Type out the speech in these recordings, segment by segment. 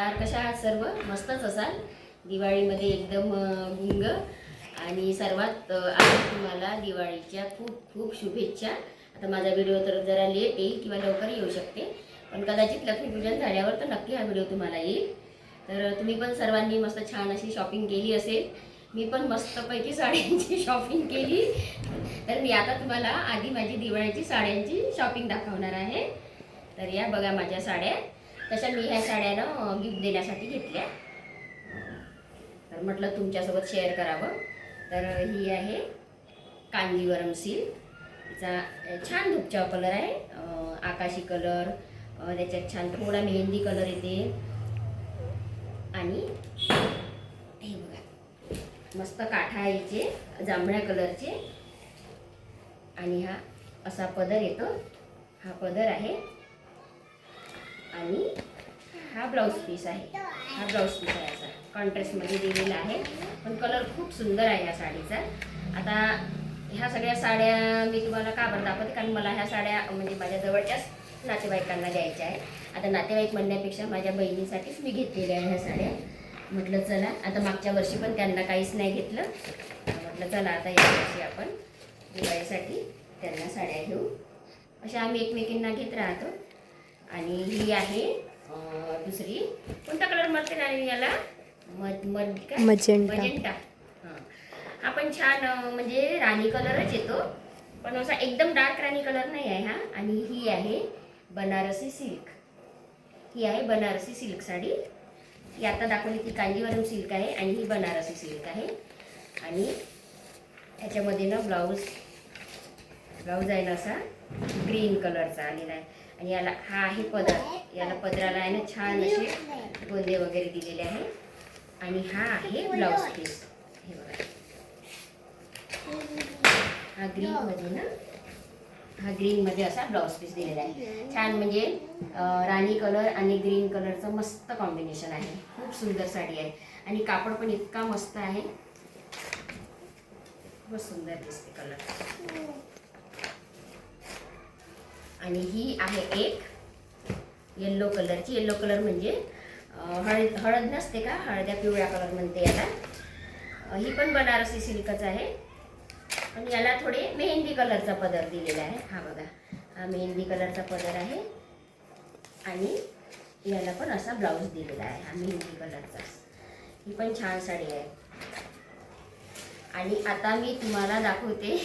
नमस्कार कशा आहात सर्व? मस्तच असाल? दिवाळीमध्ये एकदम गुंग आणि सर्वात आधी तुम्हाला दिवाळीच्या खूप खूप शुभेच्छा. आता माझा व्हिडिओ तर जरा लेट येईल किंवा लवकर येऊ शकते. पण कदाचित लक्ष्मीपूजन झाल्यावर तर नक्की हा व्हिडिओ तुम्हाला येईल. तर तुम्ही पण सर्वांनी मस्त छान अशी शॉपिंग केली असेल. मी पण मस्तपैकी साड्यांची शॉपिंग केली. तर मी आता तुम्हाला आधी माझी दिवाळीची साड्यांची शॉपिंग दाखवणार आहे. तर या बघा माझ्या साड्या. तशा मी ह्या साड्या ना गिफ्ट देण्यासाठी घेतल्या. तर म्हटलं तुमच्यासोबत शेअर करावं. तर ही आहे कांजीवरम सिल्क तिचा छान धुपचा कलर आहे. आकाशी कलर त्याच्यात छान थोडा मेहंदी कलर येते. आणि हे बघा मस्त काठा यायचे जांभळ्या कलरचे आणि हा असा पदर येतो. हा पदर आहे आणि हा ब्लाऊज पीस आहे. हा ब्लाऊज पीस आहे याचा. कॉन्ट्रास्टमध्ये दिलेला आहे. पण कलर खूप सुंदर आहे या साडीचा. आता ह्या सगळ्या साड्या मी तुम्हाला का बरं दाखवते? कारण मला ह्या साड्या म्हणजे माझ्या जवळच्याच नातेवाईकांना द्यायच्या आहे आता नातेवाईक म्हणण्यापेक्षा माझ्या बहिणीसाठीच मी घेतलेल्या आहे ह्या साड्या. म्हटलं चला आता मागच्या वर्षी पण त्यांना काहीच नाही घेतलं. म्हटलं चला आता या वर्षी आपण दिवाळीसाठी त्यांना साड्या घेऊ. अशा आम्ही एकमेकींना घेत राहतो. आणि ही आहे दुसरी. कोणता कलर म्हणते ना याला? मध मध काय? मजेंटा. मजेंटा. हां. हा पण छान म्हणजे राणी कलरच येतो. पण असा एकदम डार्क राणी कलर नाही आहे हा. आणि ही आहे बनारसी सिल्क ही आहे बनारसी सिल्क साडी. ही आता दाखवली ती कांजीवरम सिल्क आहे आणि ही बनारसी सिल्क आहे. आणि ह्याच्यामध्ये ना ब्लाऊज ब्लाऊज आहे ना असा ग्रीन कलरचा आलेला आहे. आणि याला हा आहे पदर याला पदराला आहे ना छान असे गोंदे वगैरे दिलेले आहे. आणि हा आहे ब्लाऊज पीस. हे बघा. हा ग्रीन मध्ये ना हा ग्रीन मध्ये असा ब्लाऊज पीस दिलेला आहे. छान म्हणजे राणी कलर आणि ग्रीन कलरचं मस्त कॉम्बिनेशन आहे. खूप सुंदर साडी आहे. आणि कापड पण इतका मस्त आहे. खूपच सुंदर दिसते कलर आणि ही आहे एक येल्लो कलरची येल्लो कलर म्हणजे हळद हळद नसते का? हळद्या पिवळ्या कलर म्हणते याला. ही पण बनारसी सिल्कच आहे. आणि याला थोडे मेहंदी कलरचा पदर दिलेला आहे. हा बघा. हा मेहंदी कलरचा पदर आहे. आणि याला पण असा ब्लाऊज दिलेला आहे हा मेहंदी कलरचा ही पण छान साडी आहे. आणि आता मी तुम्हाला दाखवते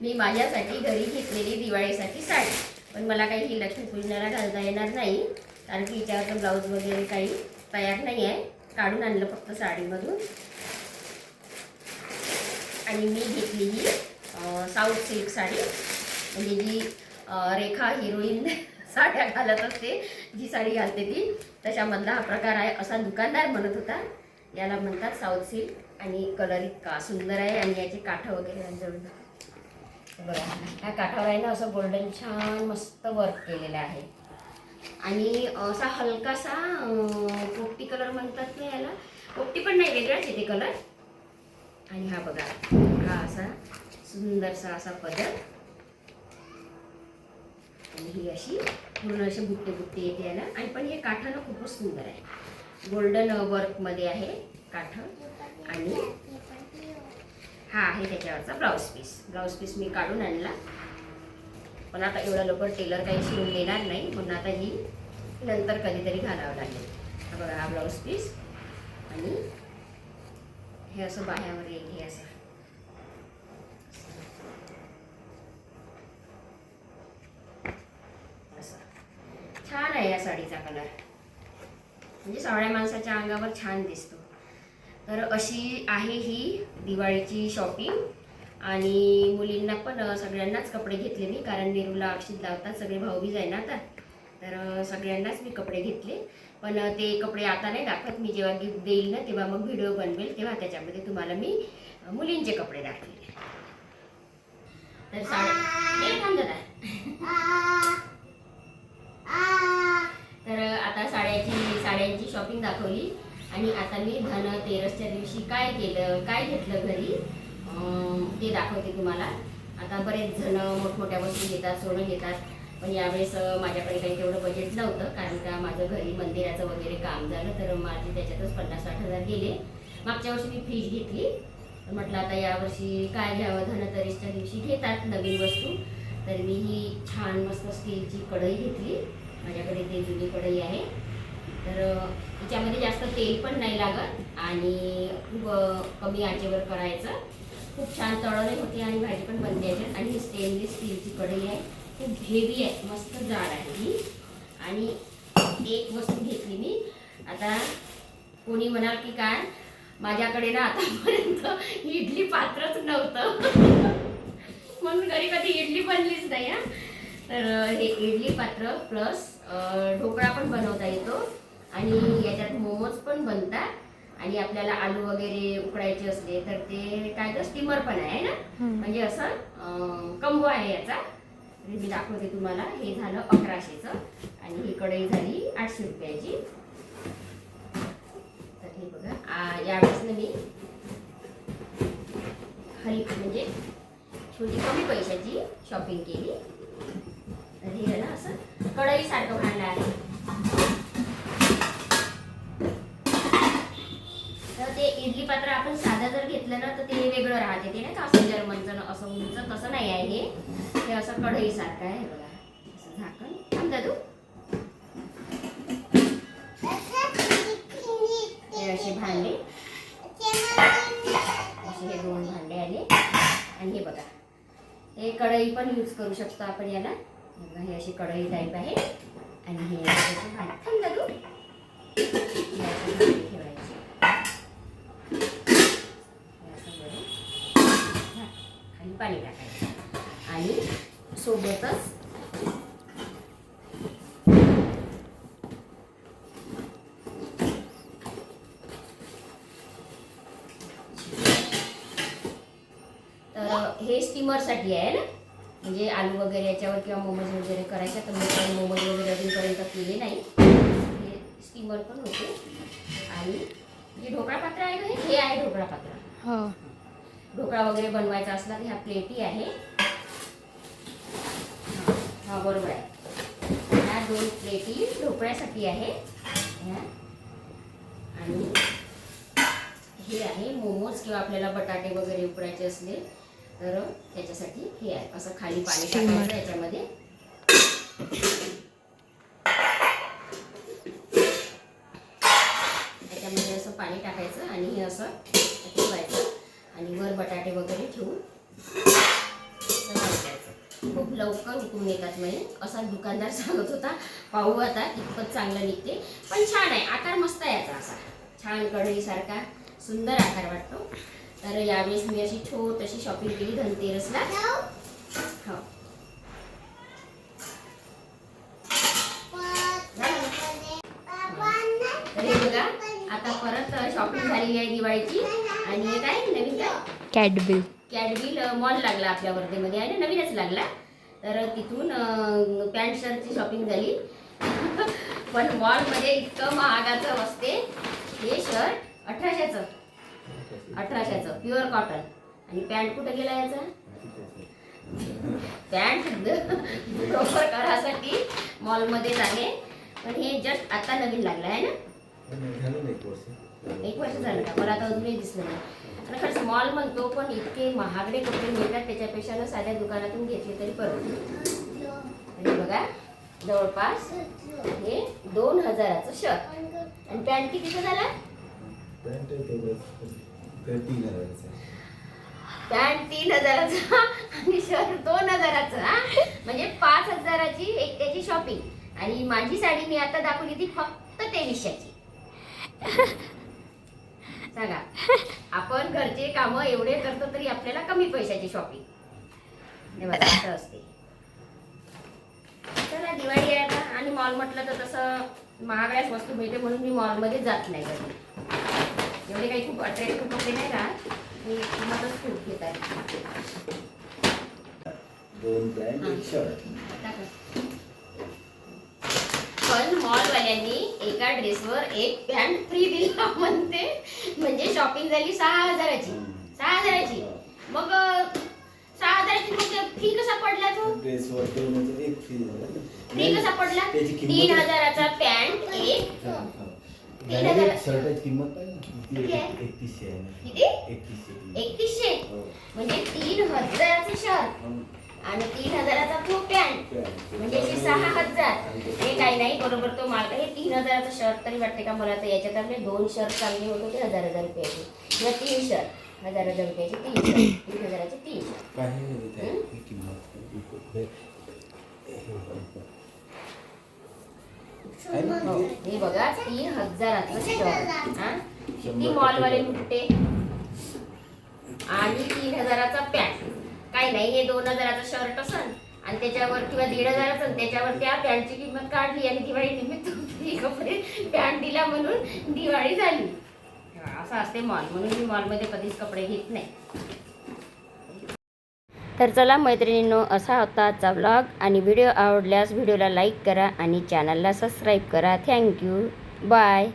मी माझ्यासाठी घरी घेतलेली दिवाळीसाठी साडी. पण मला काही ही लक्ष्मीपूजनाला घालता येणार नाही. कारण की हिच्यावर ब्लाऊज वगैरे काही तयार नाही आहे. काढून आणलं फक्त साडीमधून. आणि मी घेतली ही साऊथ सिल्क साडी. म्हणजे जी रेखा हिरोईन साड्या घालत असते जी साडी घालते ती तशामधला हा प्रकार आहे असा दुकानदार म्हणत होता. याला म्हणतात साऊथ सिल्क आणि कलर इतका सुंदर आहे आणि याचे काठं वगैरे यांच्यावर बघा ह्या काठावर आहे ना असं गोल्डन छान मस्त वर्क केलेलं आहे. आणि असा हलकासा पोपटी कलर म्हणतात ना याला? पोपटी पण नाही वेगळाच येते कलर आणि हा बघा हा असा सुंदरसा असा पदर. आणि ही अशी पूर्ण असे बुट्टे बुट्टे येते याला. आणि पण हे काठानं खूपच सुंदर आहे. गोल्डन वर्कमध्ये आहे काठ. आणि हा आहे त्याच्यावरचा ब्लाऊज पीस ब्लाऊज पीस मी काढून आणला. पण आता एवढा लवकर टेलर काही शिवून देणार नाही. म्हणून आता ही नंतर कधीतरी घालावं लागेल. हा बघा हा ब्लाऊज पीस आणि हे असं बाह्यावर येईल हे असं. असं. छान आहे या साडीचा कलर म्हणजे सावळ्या माणसाच्या अंगावर छान दिसतो. तर अशी आहे ही दिवाळीची शॉपिंग आणि मुलींना पण सगळ्यांनाच कपडे घेतले मी कारण नेरूला अक्षित लावतात सगळे भाऊबीज आहे ना आता. तर सगळ्यांनाच मी कपडे घेतले. पण ते कपडे आता नाही दाखवत मी जेव्हा गिफ्ट देईल ना तेव्हा मग व्हिडिओ बनवेल तेव्हा त्याच्यामध्ये तुम्हाला मी मुलींचे कपडे दाखवेल. तर साड्या तर आता साड्याची साड्यांची शॉपिंग दाखवली. आणि आता मी धनतेरसच्या दिवशी काय केलं काय घेतलं घरी? ते दाखवते तुम्हाला. आता बरेच जण मोठमोठ्या वस्तू घेतात सोनं घेतात. पण यावेळेस माझ्याकडे काही तेवढं बजेट नव्हतं कारण का माझं घरी मंदिराचं वगैरे काम झालं तर माझे त्याच्यातच पन्नास साठ हजार गेले. मागच्या वर्षी मी फ्रीज घेतली. म्हटलं आता यावर्षी काय घ्यावं? धनतेरसच्या दिवशी घेतात नवीन वस्तू. तर मी ही छान मस्त स्टीलची कढई घेतली. माझ्याकडे ते जुनी कढई आहे. तर अ, तिच्यामध्ये जास्त तेल पण नाही लागत आणि खूप कमी आचेवर करायचं. खूप छान तळणे होते आणि भाजी पण बनते याच्यात. आणि ही स्टेनलेस स्टीलची कढई आहे. खूप हेवी आहे. मस्त जाड आहे ही आणि एक वस्तू घेतली मी. आता कोणी म्हणाल की काय? माझ्याकडे ना आतापर्यंत इडली पात्रच नव्हतं. म्हणून घरी कधी इडली बनलीच नाही हा. तर हे इडली पात्र प्लस ढोकळा पण बनवता येतो. आणि याच्यात मोमोज पण बनतात. आणि आपल्याला आलू वगैरे उकडायचे असले तर ते काय तर स्टीमर पण आहे ना? म्हणजे असं कंबो आहे याचा. मी दाखवते तुम्हाला. हे झालं अकराशेचं. आणि ही कढई झाली आठशे रुपयाची. तर हे बघा. आ- यावेळेस ना मी हलकी म्हणजे छोटी कमी पैशाची शॉपिंग केली. तर हे असं कढई सारखं भांडं आहे इडली पात्र आपण साधं जर घेतलं ना तर ते वेगळं राहते. ते नाही का असं जर्मनचं असं उंच तसं नाही आहे हे. हे असं कढई सारखं आहे बघा. असं झाकण. थांब दादू. हे असे भांडे. असे हे दोन भांडे आले. आणि हे बघा. हे कढई पण यूज करू शकतो आपण याला. हे बघा, हे अशी कढई टाईप आहे. आणि हे असे भांडे. थांब दादू हे असे भांडे ठेवायचे हे असं वरून झाक. थोडी पाणी टाकायचं आणि सोबतच तर हे स्टीमरसाठी आहे ना? म्हणजे आलू वगैरे याच्यावर किंवा मोमोज वगैरे करायचे तर मी काही मोमोज वगैरे अजूनपर्यंत केले नाही. हे स्टीमर पण होते. आणि जे ढोकळा पात्र आहे ना हे- हे आहे ढोकळा पात्र हो. ढोकळा वगैरे बनवायचा असला तर ह्या प्लेटी आहे. हा बरोबर आहे. ह्या दोन प्लेटी ढोकळ्यासाठी आहे. आणि हे आहे मोमोज किंवा आपल्याला बटाटे वगैरे उकडायचे असले तर त्याच्यासाठी हे आहे. असं खाली पाणी. टाकायचं याच्यामध्ये खूप लवकर उकळून येतात म्हणजे असा दुकानदार सांगत होता. पाहू आता कितपत चांगलं निघते. पण छान आहे. आकार मस्त आहे याचा असा. छान कढईसारखा सुंदर आकार वाटतो. तर यावेळेस मी अशी छोट अशी शॉपिंग केली धनतेरसला. हो. हे बघा आता परत शॉपिंग झालेली आहे दिवाळीची. आणि हे काय? नवीन काय? कॅडबिल कॅडविल मॉल लागला आपल्या वर्धेमध्ये आहे ना? नवीनच लागला. तर तिथून पॅन्ट शर्टची शॉपिंग झाली. पण मॉलमध्ये इतकं महागाचं असते हे शर्ट अठराशेचं. अठराशेचं प्युअर कॉटन. आणि पॅन्ट कुठं गेला याचा? पॅन्ट प्रॉपर करासाठी मॉलमध्येच आहे. पण हे जस्ट आता नवीन लागलं आहे ना? एक वर्ष. झालं का? मला आता अजूनही दिसलं नाही. आणि खरंच मॉल म्हणतो पण इतके महागडे कपडे मिळतात त्याच्यापेक्षा ना साध्या दुकानातून घेतले तरी परवडते. आणि बघा जवळपास हे दोन हजाराचं शर्ट आणि पॅन्ट कितीचं झाला? पॅन्ट तीन हजाराचा आणि शर्ट दोन हजाराचं म्हणजे पाच हजाराची एक त्याची शॉपिंग आणि माझी साडी मी आता दाखवली ती फक्त तेवीसशेची. कामं एवढे करतो तरी आपल्याला कमी पैशाची शॉपिंग असं असते. चला दिवाळी आहे आणि मॉल म्हटलं तर तसं महागड्याच वस्तू मिळते म्हणून मी मॉलमध्ये जात नाही कधी. एवढे काही खूप अट्रॅक्टिव्ह कपडे नाही राहत मी किंमतच खूप घेत आहे. पण मॉलवाल्यांनी एका ड्रेसवर एक पॅन्ट फ्री दिला म्हणते. म्हणजे शॉपिंग झाली सहा हजाराची. सहा हजाराची मग सहा हजाराची मग फ्री कसा पडला तो ड्रेसवर दोन हजार एक फ्री फ्री कसा पडला त्याची तीन हजाराचा पॅन्ट एक हा, हा. तीन हजार- शर्टाची किंमत पाहिजे ना. किती किती आहे? आहे? एकतीसशे आहे ना. किती? एकतीसशे एकतीसशे हो. म्हणजे तीन हजाराचं शर्ट हं. आणि तीन हजाराचा तो पॅन्ट. म्हणजे असे सहा हजार हे काही नाही बरोबर तो माल हे तीन हजाराचा शर्ट तरी वाटते का मला तर याच्यात आपले दोन शर्ट चांगले होते होते हजार हजार रुपयाचे किंवा तीन शर्ट हजार हजार रुपयाचे तीन तीन हजाराचे तीन काय हं? किंमत आहे. ना? बघा तीन हजाराचं शर्ट हा? किती मॉलवाले लुटते आणि तीन हजाराचा पॅन्ट काही नाही हे दोन हजाराचं शर्ट असन आणि त्याच्यावर किंवा दीड हजाराचं त्याच्यावर त्या पॅन्टची किंमत काढली आणि दिवाळी निमित्त कपडे पॅन्ट दिला म्हणून दिवाळी झाली. असं असते मॉल म्हणून मी मॉलमध्ये कधीच कपडे घेत नाही. तर चला मैत्रिणींनो असा होता आजचा व्लॉग आणि व्हिडिओ आवडल्यास व्हिडिओला लाईक करा आणि चॅनलला सबस्क्राईब करा. Thank you bye